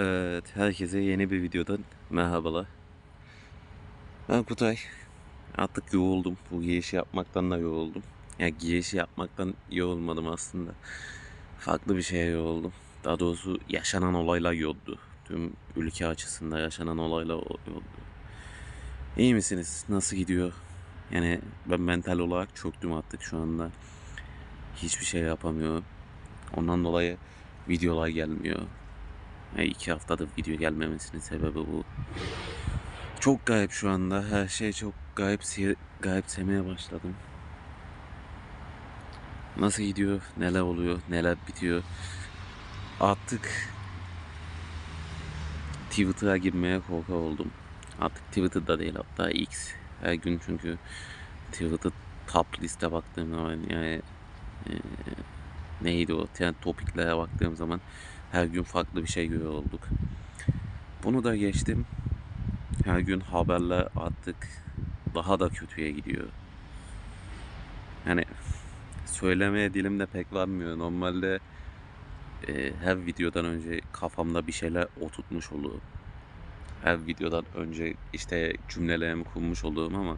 Evet, herkese yeni bir videodan merhabalar. Ben Kutay. Artık yoruldum. Bu giyişi yapmaktan da yoruldum. Yani giyişi yapmaktan yorulmadım aslında. Farklı bir şeye yoruldum. Daha doğrusu yaşanan olaylar yordu. Tüm ülke açısında yaşanan olaylar yordu. İyi misiniz? Nasıl gidiyor? Yani ben mental olarak çöktüm artık şu anda. Hiçbir şey yapamıyorum. Ondan dolayı videolar gelmiyor. Ya iki haftadır video gelmemesinin sebebi bu. Çok gayip şu anda. Her şey çok gayip gayipsemeye başladım. Nasıl gidiyor? Neler oluyor? Neler bitiyor? Artık Twitter'a girmeye korku oldum. Artık Twitter'da değil hatta X. Her gün çünkü Twitter top liste baktığım zaman yani e, neydi o? Yani topiklere baktığım zaman her gün farklı bir şey görüyor olduk. Bunu da geçtim. Her gün haberler artık daha da kötüye gidiyor. Yani söylemeye dilim de pek varmıyor. Normalde e, her videodan önce kafamda bir şeyler oturtmuş olur. Her videodan önce işte cümlelerimi kurmuş olduğum ama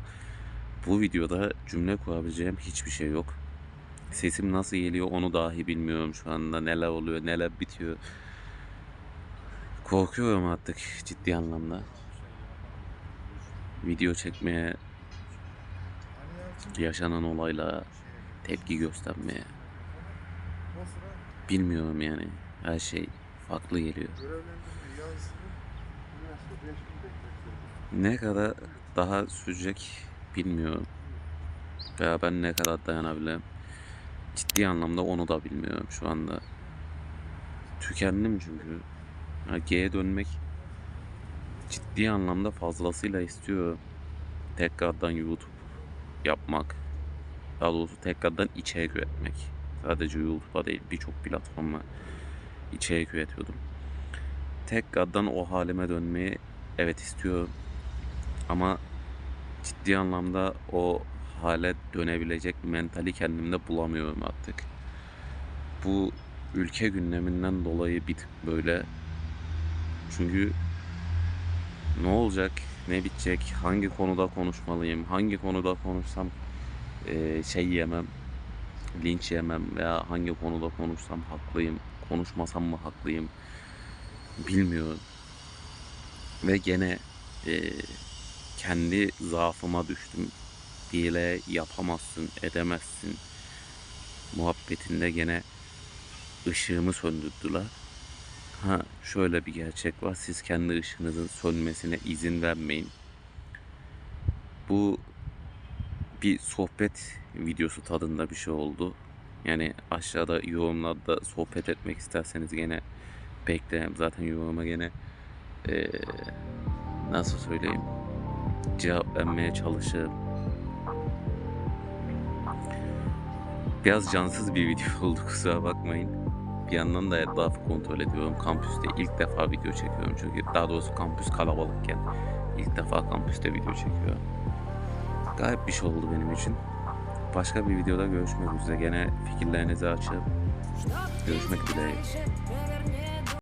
bu videoda cümle kurabileceğim hiçbir şey yok. Sesim nasıl geliyor onu dahi bilmiyorum şu anda. Neler oluyor, neler bitiyor. Korkuyorum artık ciddi anlamda. Video çekmeye, yaşanan olayla tepki göstermeye. Bilmiyorum yani. Her şey farklı geliyor. Ne kadar daha sürecek bilmiyorum. Veya ben ne kadar dayanabilirim. Ciddi anlamda onu da bilmiyorum şu anda. Tükendim çünkü. Ha, G'ye dönmek ciddi anlamda fazlasıyla istiyorum. Tekrardan YouTube yapmak. Daha doğrusu tekrardan içerik üretmek. Sadece YouTube'a değil birçok platforma içerik üretiyordum. Tekrardan o halime dönmeyi evet istiyorum. Ama ciddi anlamda o hale dönebilecek mentali kendimde bulamıyorum artık. Bu ülke gündeminden dolayı bir böyle. Çünkü ne olacak, ne bitecek, hangi konuda konuşmalıyım, hangi konuda konuşsam eee, şey yemem, linç yemem veya hangi konuda konuşsam haklıyım, konuşmasam mı haklıyım bilmiyorum. Ve gene eee, kendi zaafıma düştüm. Hile yapamazsın, edemezsin. Muhabbetinde gene ışığımı söndürdüler. Ha şöyle bir gerçek var. Siz kendi ışığınızın sönmesine izin vermeyin. Bu bir sohbet videosu tadında bir şey oldu. Yani aşağıda yorumlarda sohbet etmek isterseniz gene beklerim. Zaten yoruma gene eee, nasıl söyleyeyim cevap vermeye çalışırım. Biraz cansız bir video oldu kusura bakmayın. Bir yandan da etrafı kontrol ediyorum. Kampüste ilk defa video çekiyorum çünkü daha doğrusu kampüs kalabalıkken ilk defa kampüste video çekiyorum. Gayet bir şey oldu benim için. Başka bir videoda görüşmek üzere. Gene fikirlerinizi açıp görüşmek dileğiyle.